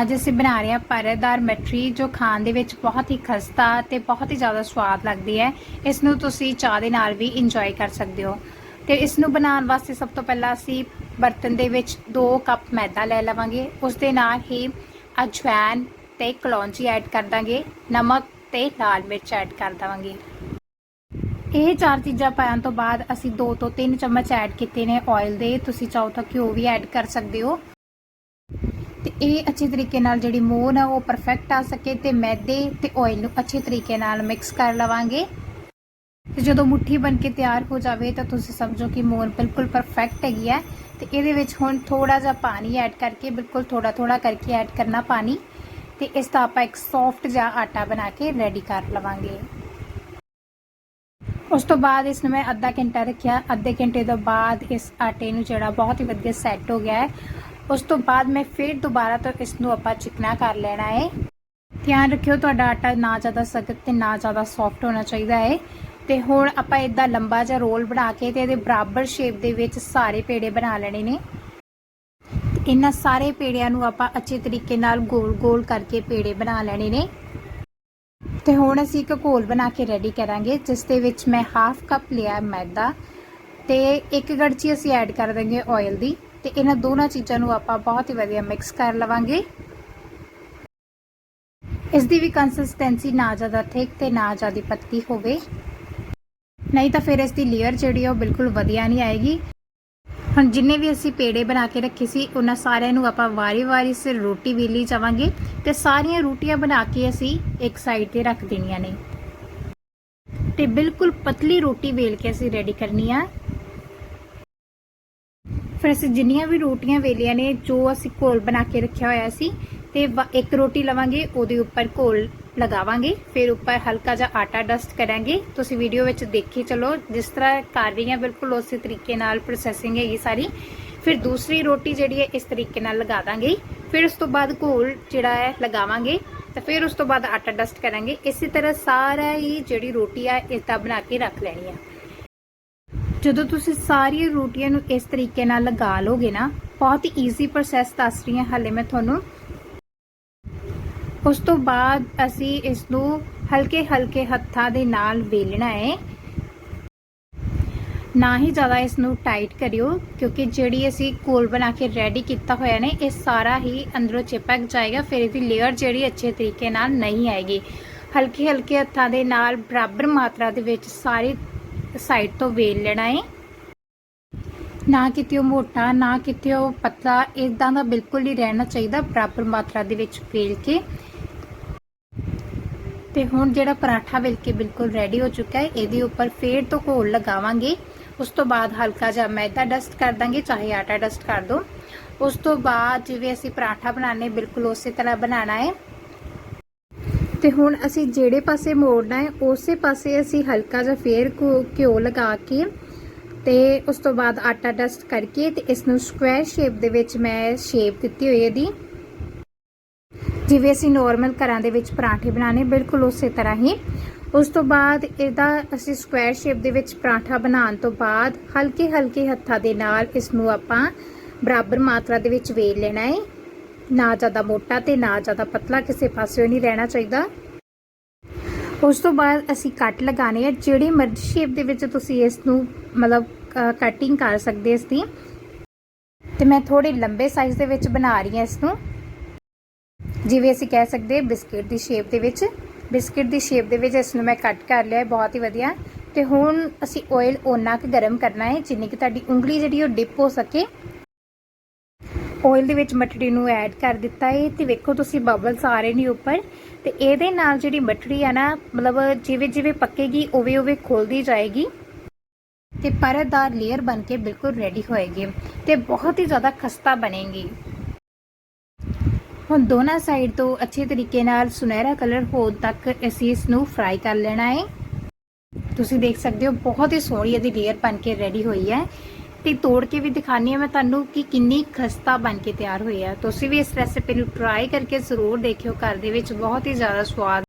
ਅੱਜ ਅਸੀਂ ਬਣਾ ਰਹੇ ਹਾਂ ਪਰਦਾਰ ਮਠਰੀ ਜੋ ਖਾਣ ਦੇ ਵਿੱਚ ਬਹੁਤ ਹੀ ਖਸਤਾ ਤੇ ਬਹੁਤ ਹੀ ਜ਼ਿਆਦਾ ਸਵਾਦ ਲੱਗਦੀ ਹੈ। ਇਸ ਨੂੰ ਤੁਸੀਂ ਚਾਹ ਦੇ ਨਾਲ ਵੀ ਇੰਜੋਏ ਕਰ ਸਕਦੇ ਹੋ। ਤੇ ਇਸ ਨੂੰ ਬਣਾਉਣ ਵਾਸਤੇ ਸਭ ਤੋਂ ਪਹਿਲਾਂ ਅਸੀਂ ਬਰਤਨ ਦੇ ਵਿੱਚ 2 ਕੱਪ ਮੈਦਾ ਲੈ ਲਵਾਂਗੇ। ਉਸ ਦੇ ਨਾਲ ਹੀ ਅਜਵਾਇਨ ਤੇ ਕਲੌਂਜੀ ਐਡ ਕਰ ਦਾਂਗੇ। ਨਮਕ ਤੇ ਲਾਲ ਮਿਰਚ ਐਡ ਕਰ ਦਵਾਂਗੇ। ਇਹ ਚਾਰ ਚੀਜ਼ਾਂ ਪਾਉਣ ਤੋਂ ਬਾਅਦ ਅਸੀਂ 2 ਤੋਂ 3 ਚਮਚ ਐਡ ਕੀਤੇ ਨੇ ਆਇਲ ਦੇ। ਤੁਸੀਂ ਚਾਹੋ ਤਾਂ ਘਿਓ ਵੀ ਐਡ ਕਰ ਸਕਦੇ ਹੋ। ਇਹ ਅੱਛੇ ਤਰੀਕੇ ਨਾਲ ਜਿਹੜੀ ਮੋਨ ਆ ਉਹ ਪਰਫੈਕਟ ਆ ਸਕੇ ਤੇ ਮੈਦੇ ਤੇ ਆਇਲ ਨੂੰ ਅੱਛੇ ਤਰੀਕੇ ਨਾਲ ਮਿਕਸ ਕਰ ਲਵਾਂਗੇ। ਤੇ ਜਦੋਂ ਮੁੱਠੀ ਬਣ ਕੇ ਤਿਆਰ ਹੋ ਜਾਵੇ ਤਾਂ ਤੁਸੀਂ ਸਮਝੋ ਕਿ ਮੋਨ ਬਿਲਕੁਲ ਪਰਫੈਕਟ ਹੈਗੀ ਹੈ ਤੇ ਇਹਦੇ ਵਿੱਚ ਹੁਣ ਥੋੜਾ ਜਿਹਾ ਪਾਣੀ ਐਡ ਕਰਕੇ ਬਿਲਕੁਲ ਥੋੜਾ ਥੋੜਾ ਕਰਕੇ ਐਡ ਕਰਨਾ ਪਾਣੀ। ਤੇ ਇਸ ਦਾ ਆਪਾਂ ਇੱਕ ਸੌਫਟ ਜਿਹਾ ਆਟਾ ਬਣਾ ਕੇ ਰੈਡੀ ਕਰ ਲਵਾਂਗੇ। ਉਸ ਤੋਂ ਬਾਅਦ ਇਸ ਨੂੰ ਮੈਂ ਅੱਧਾ ਘੰਟਾ ਰੱਖਿਆ। ਅੱਧੇ ਘੰਟੇ ਤੋਂ ਬਾਅਦ ਇਸ ਆਟੇ ਨੂੰ ਜਿਹੜਾ ਬਹੁਤ ਹੀ ਵਧੀਆ ਸੈੱਟ ਹੋ ਗਿਆ ਹੈ। ਉਸ ਤੋਂ ਬਾਅਦ ਮੈਂ ਫਿਰ ਦੁਬਾਰਾ ਤੋਂ ਇਸ ਨੂੰ ਆਪਾਂ ਚਿਕਨਾ ਕਰ ਲੈਣਾ ਹੈ ਧਿਆਨ ਰੱਖਿਓ ਤੁਹਾਡਾ ਆਟਾ ਨਾ ਜ਼ਿਆਦਾ ਸਖਤ ਤੇ ਨਾ ਜ਼ਿਆਦਾ ਸੌਫਟ ਹੋਣਾ ਚਾਹੀਦਾ ਹੈ ਤੇ ਹੁਣ ਆਪਾਂ ਇਦਾਂ ਲੰਬਾ ਜਿਹਾ ਰੋਲ ਬਣਾ ਕੇ ਤੇ ਇਹਦੇ ਬਰਾਬਰ ਸ਼ੇਪ ਦੇ ਵਿੱਚ ਸਾਰੇ ਪੇੜੇ ਬਣਾ ਲੈਣੇ ਨੇ। ਇਹਨਾਂ ਸਾਰੇ ਪੇੜਿਆਂ ਨੂੰ ਆਪਾਂ ਅੱਛੇ ਤਰੀਕੇ ਨਾਲ ਗੋਲ-ਗੋਲ ਕਰਕੇ ਪੇੜੇ ਬਣਾ ਲੈਣੇ ਨੇ। ਤੇ ਹੁਣ ਅਸੀਂ ਇੱਕ ਘੋਲ ਬਣਾ ਕੇ ਰੈਡੀ ਕਰਾਂਗੇ, ਜਿਸ ਦੇ ਵਿੱਚ ਮੈਂ ਹਾਫ ਕੱਪ ਲਿਆ ਮੈਦਾ ਤੇ ਇੱਕ ਗੜਚੀ ਅਸੀਂ ਐਡ ਕਰ ਦਾਂਗੇ ਆਇਲ ਦੀ। ਤੇ ਇਹਨਾਂ ਦੋਨਾਂ ਚੀਜ਼ਾਂ ਨੂੰ ਆਪਾਂ ਬਹੁਤ ਹੀ ਵਧੀਆ ਮਿਕਸ ਕਰ ਲਵਾਂਗੇ। ਇਸ ਦੀ ਵੀ ਕੰਸਿਸਟੈਂਸੀ ਨਾ ਜ਼ਿਆਦਾ ਥਿਕ ਤੇ ਨਾ ਜ਼ਿਆਦਾ ਪਤਲੀ ਹੋਵੇ। ਨਹੀਂ ਤਾਂ ਫਿਰ ਇਸ ਦੀ ਲੇਅਰ ਜਿਹੜੀ ਆ ਉਹ ਬਿਲਕੁਲ ਵਧੀਆ ਨਹੀਂ ਆਏਗੀ। ਹੁਣ ਜਿੰਨੇ ਵੀ ਅਸੀਂ ਪੇੜੇ ਬਣਾ ਕੇ ਰੱਖੇ ਸੀ, ਉਹਨਾਂ ਸਾਰਿਆਂ ਨੂੰ ਆਪਾਂ ਵਾਰੀ-ਵਾਰੀ ਸਿਰ ਰੋਟੀ ਵੇਲੀ ਜਾਵਾਂਗੇ ਤੇ ਸਾਰੀਆਂ ਰੋਟੀਆਂ ਬਣਾ ਕੇ ਅਸੀਂ ਇੱਕ ਸਾਈਡ ਤੇ ਰੱਖ ਦੇਣੀਆਂ ਨੇ। ਤੇ ਬਿਲਕੁਲ ਪਤਲੀ ਰੋਟੀ ਵੇਲ ਕੇ ਅਸੀਂ ਰੈਡੀ ਕਰਨੀ ਆ। ਫਿਰ ਅਸੀਂ ਜਿੰਨੀਆਂ ਵੀ ਰੋਟੀਆਂ ਵੇਲੀਆਂ ਨੇ, ਜੋ ਅਸੀਂ ਘੋਲ ਬਣਾ ਕੇ ਰੱਖਿਆ ਹੋਇਆ ਸੀ, ਤੇ ਇੱਕ ਰੋਟੀ ਲਵਾਂਗੇ, ਉਹਦੇ ਉੱਪਰ ਘੋਲ ਲਗਾਵਾਂਗੇ, ਫਿਰ ਉੱਪਰ ਹਲਕਾ ਜਿਹਾ ਆਟਾ ਡਸਟ ਕਰਾਂਗੇ। ਤੁਸੀਂ ਵੀਡੀਓ ਵਿੱਚ ਦੇਖੀ ਚਲੋ, ਜਿਸ ਤਰ੍ਹਾਂ ਕਰ ਰਹੀ ਹਾਂ ਬਿਲਕੁਲ ਉਸੇ ਤਰੀਕੇ ਨਾਲ ਪ੍ਰੋਸੈਸਿੰਗ ਹੈਗੀ ਸਾਰੀ। ਫਿਰ ਦੂਸਰੀ ਰੋਟੀ ਜਿਹੜੀ ਹੈ, ਇਸ ਤਰੀਕੇ ਨਾਲ ਲਗਾ ਦਾਂਗੇ। ਫਿਰ ਉਸ ਤੋਂ ਬਾਅਦ ਘੋਲ ਜਿਹੜਾ ਹੈ, ਲਗਾਵਾਂਗੇ। ਤਾਂ ਫਿਰ ਉਸ ਤੋਂ ਬਾਅਦ ਆਟਾ ਡਸਟ ਕਰਾਂਗੇ। ਇਸੇ ਤਰ੍ਹਾਂ ਸਾਰਾ ਹੀ ਜਿਹੜੀ ਰੋਟੀ ਆ ਇਸ ਦਾ ਬਣਾ ਕੇ ਰੱਖ ਲੈਣੀ ਆ। ਜਦੋਂ ਤੁਸੀਂ ਸਾਰੀਆਂ ਰੋਟੀਆਂ ਨੂੰ ਇਸ ਤਰੀਕੇ ਨਾਲ ਲਗਾ ਲੋਗੇ ਨਾ, ਬਹੁਤ ਈਜ਼ੀ ਪ੍ਰੋਸੈਸ ਦੱਸ ਰਹੀ ਹਾਂ, ਹਾਲੇ ਮੈਂ ਤੁਹਾਨੂੰ। ਉਸ ਤੋਂ ਬਾਅਦ ਅਸੀਂ ਇਸ ਨੂੰ ਹਲਕੇ ਹਲਕੇ ਹੱਥਾਂ ਦੇ ਨਾਲ ਵੇਲਣਾ ਹੈ। ਨਾ ਹੀ ਜ਼ਿਆਦਾ ਇਸ ਨੂੰ ਟਾਈਟ ਕਰਿਓ, ਕਿਉਂਕਿ ਜਿਹੜੀ ਅਸੀਂ ਕੋਲ ਬਣਾ ਕੇ ਰੈਡੀ ਕੀਤਾ ਹੋਇਆ ਨੇ, ਇਹ ਸਾਰਾ ਹੀ ਅੰਦਰੋਂ ਚਿਪਕ ਜਾਏਗਾ, ਫਿਰ ਇਹਦੀ ਲੇਅਰ ਜਿਹੜੀ ਅੱਛੇ ਤਰੀਕੇ ਨਾਲ ਨਹੀਂ ਆਏਗੀ। ਹਲਕੇ ਹਲਕੇ ਹੱਥਾਂ ਦੇ ਨਾਲ ਬਰਾਬਰ ਮਾਤਰਾ ਦੇ ਵਿੱਚ ਸਾਰੀ ਸਾਈਡ ਤੋਂ ਵੇਲ ਲੈਣਾ ਹੈ ਨਾ ਕਿਤੇ ਉਹ ਮੋਟਾ, ਨਾ ਕਿਤੇ ਉਹ ਪਤਲਾ ਇਦਾਂ ਦਾ ਬਿਲਕੁਲ ਹੀ ਰਹਿਣਾ ਚਾਹੀਦਾ ਬਰਾਬਰ ਮਾਤਰਾ ਦੇ ਵਿੱਚ ਵੇਲ ਕੇ। ਤੇ ਹੁਣ ਜਿਹੜਾ ਪਰਾਠਾ ਵੇਲ ਕੇ ਬਿਲਕੁਲ ਰੈਡੀ ਹੋ ਚੁੱਕਾ ਹੈ ਇਹਦੇ ਉੱਪਰ ਫੇਰ ਤੋਂ ਘੋਲ ਲਗਾਵਾਂਗੇ। ਉਸ ਤੋਂ ਬਾਅਦ ਹਲਕਾ ਜਿਹਾ ਮੈਦਾ ਡਸਟ ਕਰ ਦਾਂਗੇ, ਚਾਹੇ ਆਟਾ ਡਸਟ ਕਰ ਦੋ। ਉਸ ਤੋਂ ਬਾਅਦ ਜਿਵੇਂ ਅਸੀਂ ਪਰਾਠਾ ਬਣਾਣੇ ਬਿਲਕੁਲ ਉਸੇ ਤਰ੍ਹਾਂ ਬਣਾਉਣਾ ਹੈ ਤੇ ਹੁਣ ਅਸੀਂ ਜਿਹੜੇ ਪਾਸੇ ਮੋੜਨਾ ਹੈ, ਉਸੇ ਪਾਸੇ ਅਸੀਂ ਹਲਕਾ ਜਿਹਾ ਫੇਰ ਘਿਓ ਲਗਾ ਕੇ ਤੇ ਉਸ ਤੋਂ ਬਾਅਦ ਆਟਾ ਡਸਟ ਕਰਕੇ ਤੇ ਇਸ ਨੂੰ ਸਕੁਅਰ ਸ਼ੇਪ ਦੇ ਵਿੱਚ ਮੈਂ ਸ਼ੇਪ ਦਿੱਤੀ ਹੋਈ ਹੈ ਦੀ ਜਿਵੇਂ ਅਸੀਂ ਨਾਰਮਲ ਘਰਾਂ ਦੇ ਵਿੱਚ ਪਰਾਂਠੇ ਬਣਾਣੇ ਬਿਲਕੁਲ ਉਸੇ ਤਰ੍ਹਾਂ ਹੀ। ਉਸ ਤੋਂ ਬਾਅਦ ਇਹਦਾ ਅਸੀਂ ਸਕੁਅਰ ਸ਼ੇਪ ਦੇ ਵਿੱਚ ਪਰਾਂਠਾ ਬਣਾਉਣ ਤੋਂ ਬਾਅਦ ਹਲਕੇ ਹਲਕੇ ਹੱਥਾਂ ਦੇ ਨਾਲ ਇਸ ਨੂੰ ਆਪਾਂ ਬਰਾਬਰ ਮਾਤਰਾ ਦੇ ਵਿੱਚ ਵੇਲ ਲੈਣਾ ਹੈ। ਨਾ ਜ਼ਿਆਦਾ ਮੋਟਾ ਤੇ ਨਾ ਜ਼ਿਆਦਾ ਪਤਲਾ ਕਿਸੇ ਪਾਸਿਓਂ ਨਹੀਂ ਰਹਿਣਾ ਚਾਹੀਦਾ। ਉਸ ਤੋਂ ਬਾਅਦ ਅਸੀਂ ਕੱਟ ਲਗਾਣੇ ਆ, ਜਿਹੜੀ ਮਰਜ਼ੀ ਸ਼ੇਪ ਦੇ ਵਿੱਚ ਤੁਸੀਂ ਇਸ ਨੂੰ ਮਤਲਬ ਕਟਿੰਗ ਕਰ ਸਕਦੇ ਇਸ ਦੀ ਤੇ ਮੈਂ ਥੋੜੇ ਲੰਬੇ ਸਾਈਜ਼ ਦੇ ਵਿੱਚ ਬਣਾ ਰਹੀ ਹਾਂ ਇਸ ਨੂੰ ਜਿਵੇਂ ਅਸੀਂ ਕਹਿ ਸਕਦੇ ਬਿਸਕਿਟ ਦੀ ਸ਼ੇਪ ਦੇ ਵਿੱਚ। ਬਿਸਕਿਟ ਦੀ ਸ਼ੇਪ ਦੇ ਵਿੱਚ ਇਸ ਨੂੰ ਮੈਂ ਕੱਟ ਕਰ ਲਿਆ ਬਹੁਤ ਹੀ ਵਧੀਆ। ਤੇ ਹੁਣ ਅਸੀਂ ਆਇਲ ਓਨਾ ਕੁ ਗਰਮ ਕਰਨਾ ਹੈ, ਜਿੰਨੀ ਕਿ ਤੁਹਾਡੀ ਉਂਗਲੀ ਜਿਹੜੀ ਉਹ ਡਿਪ ਹੋ ਸਕੇ। ਆਇਲ ਦੇ ਵਿੱਚ ਮਟੜੀ ਨੂੰ ਐਡ ਕਰ ਦਿੱਤਾ ਹੈ ਤੇ ਵੇਖੋ ਤੁਸੀਂ ਬਬਲਸ ਆ ਰਹੇ ਨੇ ਉੱਪਰ ਤੇ ਇਹਦੇ ਨਾਲ ਜਿਹੜੀ ਮਟੜੀ ਆ ਨਾ, ਮਤਲਬ ਜਿਵੇਂ ਜਿਵੇਂ ਪੱਕੇਗੀ, ਉਵੇਂ ਉਵੇਂ ਖੁੱਲਦੀ ਜਾਏਗੀ ਤੇ ਪਰਤਦਾਰ ਲੇਅਰ ਬਣ ਕੇ ਬਿਲਕੁਲ ਰੈਡੀ ਹੋਏਗੀ ਤੇ ਬਹੁਤ ਹੀ ਜ਼ਿਆਦਾ ਖਸਤਾ ਬਣੇਗੀ। ਹੁਣ ਦੋਨਾਂ ਸਾਈਡ ਤੋਂ ਅੱਛੇ ਤਰੀਕੇ ਨਾਲ ਸੁਨਹਿਰਾ ਕਲਰ ਹੋਣ ਤੱਕ ਅਸੀਂ ਇਸ ਨੂੰ ਫਰਾਈ ਕਰ ਲੈਣਾ ਹੈ ਤੁਸੀਂ ਦੇਖ ਸਕਦੇ ਹੋ, ਬਹੁਤ ਹੀ ਸੋਹਣੀ ਇਹਦੀ ਲੇਅਰ ਬਣ ਕੇ ਰੈਡੀ ਹੋਈ ਹੈ। ਤੇ ਤੋੜ ਕੇ ਵੀ ਦਿਖਾਣੀ ਹੈ ਮੈਂ ਤੁਹਾਨੂੰ ਕਿ ਕਿੰਨੀ ਖਸਤਾ ਬਣ ਕੇ ਤਿਆਰ ਹੋਈ ਹੈ ਤੁਸੀਂ ਵੀ ਇਸ ਰੈਸਿਪੀ ਨੂੰ ਟਰਾਈ ਕਰਕੇ ਜ਼ਰੂਰ ਦੇਖਿਓ, ਘਰ ਦੇ ਵਿੱਚ ਬਹੁਤ ਹੀ ਜ਼ਿਆਦਾ ਸਵਾਦ